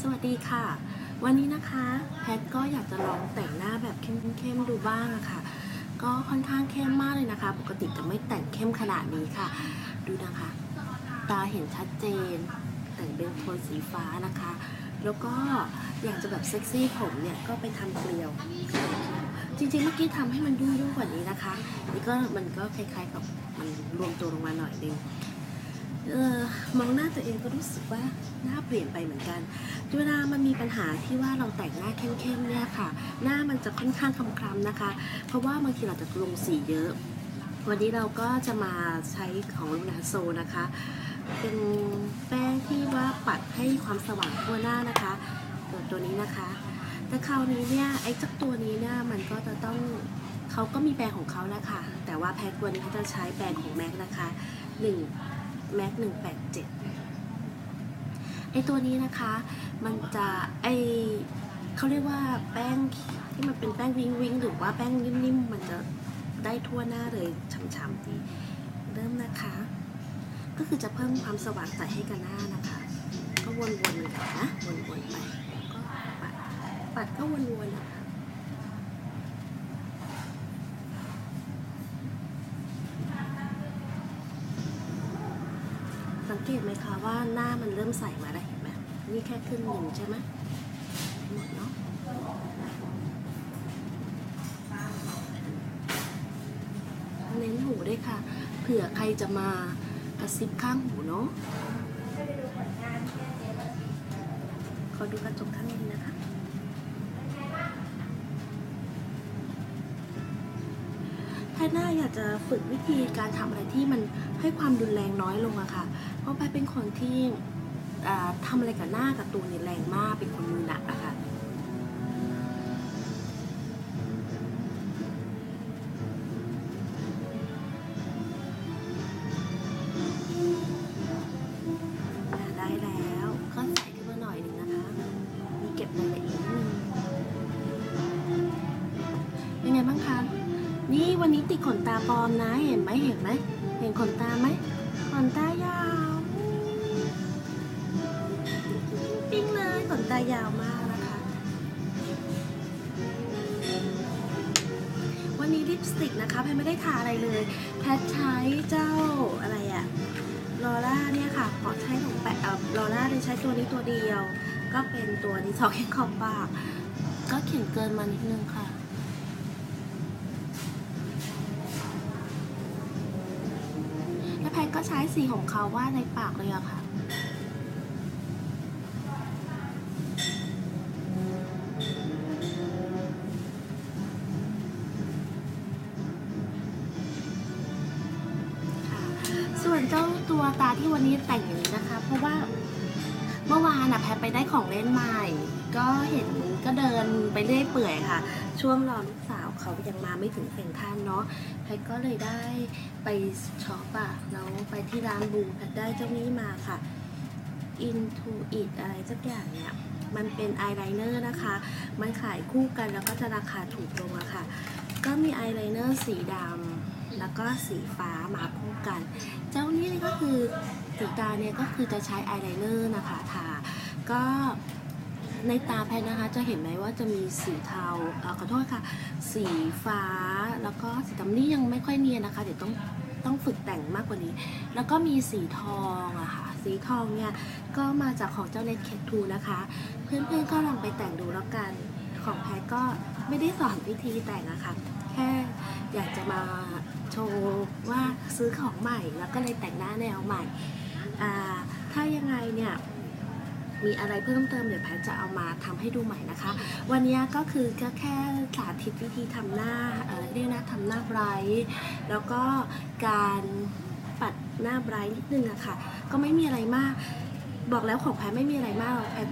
สวัสดีค่ะ วันนี้นะคะ แพทก็อยากจะลองแต่งหน้าแบบเข้มๆดูบ้างะค่ะ ก็ค่อนข้างเข้มมากเลยนะคะ ปกติจะไม่แต่งเข้มขนาดนี้ค่ะ ดูนะคะ ตาเห็นชัดเจน แต่งเป็นโทนสีฟ้านะคะ แล้วก็อยากจะแบบเซ็กซี่ผมเนี่ยก็ไปทำเกลียว จริงๆเมื่อกี้ทำให้มันยุ่ยๆกว่านี้นะคะ นี่ก็มันก็คล้ายๆกับมันรวมตัวลงมาหน่อยนึง ออมองหน้าตัวเองก็รู้สึกว่าหน้าเปลี่ยนไปเหมือนกันเวลามันมีปัญหาที่ว่าเราแต่งหน้าเข้มๆเนี่ยค่ะ หน้ามันจะค่อนข้างคล้ำๆนะคะ เพราะว่าบางทีเราจะลงสีเยอะ วันนี้เราก็จะมาใช้ของลูนาโซนะคะ เป็นแป้งที่ว่าปัดให้ความสว่างทั่วหน้านะคะ ตัวตัวนี้นะคะ แต่คราวนี้เนี่ยไอ้เจ้าตัวนี้เนี่ยมันก็จะต้องเขาก็มีแบรนด์ของเขาแล้วค่ะ แต่ว่าแพ็ควันนี้เขาจะใช้แบรนด์ของแม็กนะคะ1 แม็กหนึ่งแปดเจ็ดไอตัวนี้นะคะ มันจะไอเขาเรียกว่าแป้งที่มันเป็นแป้งวิงวิงหรือว่าแป้งนิ่มๆมันจะได้ทั่วหน้าเลยฉ่ำๆดีเริ่มนะคะ ก็คือจะเพิ่มความสว่างใสให้กับหน้านะคะ ก็วนๆเลยนะวนๆไปก็ปัดปัดก็วนๆนะคะ เกตไหมคะว่าหน้ามันเริ่มใสมาได้วเห็นไหมนี่แค่ขึ้นหนึ่งใช่ไหมหมดเนาะเน้นหูด้วยค่ะ เผื่อใครจะมากระซิบข้างหูเนาะขอดูกระจกข้างนี้นะคะ พทน่าอยากจะฝึกวิธีการทำอะไรที่มันให้ความรุนแรงน้อยลงอะค่ะ เพราะแพทเป็นคนที่ทำทำอะไรกับหน้ากับตัวเนี่ยแรงมากเป็นคนมือหนักอะค่ะ ติดขนตาปลอมนะ เห็นไหมเห็นไหม เห็นขนตาไหม ขนตายาวปิ้งเลยขนตายาวมากนะคะ วันนี้ลิปสติกนะคะแพทไม่ได้ทาอะไรเลย แพทใช้เจ้าอะไรอะลอร่าเนี่ยค่ะขอใช้ของแปะลอร่าเลยใช้ตัวนี้ตัวเดียว ก็เป็นตัวนี้ซอกแค่ขอบปาก ก็เขียนเกินมานิดนึงค่ะ แล้วแพท ก็ใช้สีของเขาว่าดในปากเลยอค่ะค่ะ ส่วนเจ้าตัวตาที่วันนี้แต่งอย่างนี้นะคะ เพราะว่าเมื่อวานอะแพทไปได้ของเล่นใหม่ ก็เห็นก็เดินไปเรื่อยเปื่อยค่ะ ช่วงรอลูกสาวเขายังมาไม่ถึงเซ็นทรัลเนาะแพทก็เลยได้ไปช็อปอะแล้วไปที่ร้านบูแพทได้เจ้านี้มาค่ะ Into It อะไรสักอย่างเนี่ย มันเป็นอายไลเนอร์นะคะ มันขายคู่กันแล้วก็จะราคาถูกลงอะค่ะ ก็มีอายไลเนอร์สีดำแล้วก็สีฟ้ามาคู่กัน เจ้านี้ก็คือสีตาเนี่ยก็คือจะใช้อายไลเนอร์นะคะทาก็ ในตาแพทนะคะจะเห็นไหมว่าจะมีสีเทาเออขอโทษค่ะ สีฟ้าแล้วก็สีดำนี่ยังไม่ค่อยเนียนนะคะ เดี๋ยวต้องต้องฝึกแต่งมากกว่านี้ แล้วก็มีสีทองอะค่ะ สีทองเนี่ยก็มาจากของเจ้าเน็ตเคทูนะคะ เพื่อนๆก็ลองไปแต่งดูแล้วกัน ของแพทก็ไม่ได้สอนวิธีแต่งอะค่ะ แค่อยากจะมาโชว์ว่าซื้อของใหม่ แล้วก็เลยแต่งหน้าแนวใหม่ ถ้ายังไงเนี่ย มีอะไรเพิ่มเติมเดี๋ยวแพทจะเอามาทำให้ดูใหม่นะคะ วันนี้ก็คือก็แค่สาธิตวิธีทำหน้าเอ่อเรียกนะทำหน้าไบรท์แล้วก็การปัดหน้าไบรท์นิดนึงอะค่ะ ก็ไม่มีอะไรมาก บอกแล้วของแพทไม่มีอะไรมากแพท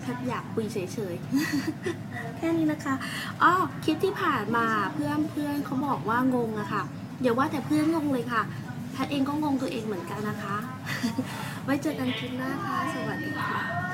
แพทอยากคุยเฉยๆ แค่นี้นะคะ อ้อคลิปที่ผ่านมาเพื่อนเพื่อนเขาบอกว่างงอะค่ะอย่าว่าแต่เพื่อนงงเลยค่ะแพทเองก็งงตัวเองเหมือนกันนะคะ ไว้เจอกันคลิปหน้าค่ะ สวัสดีค่ะ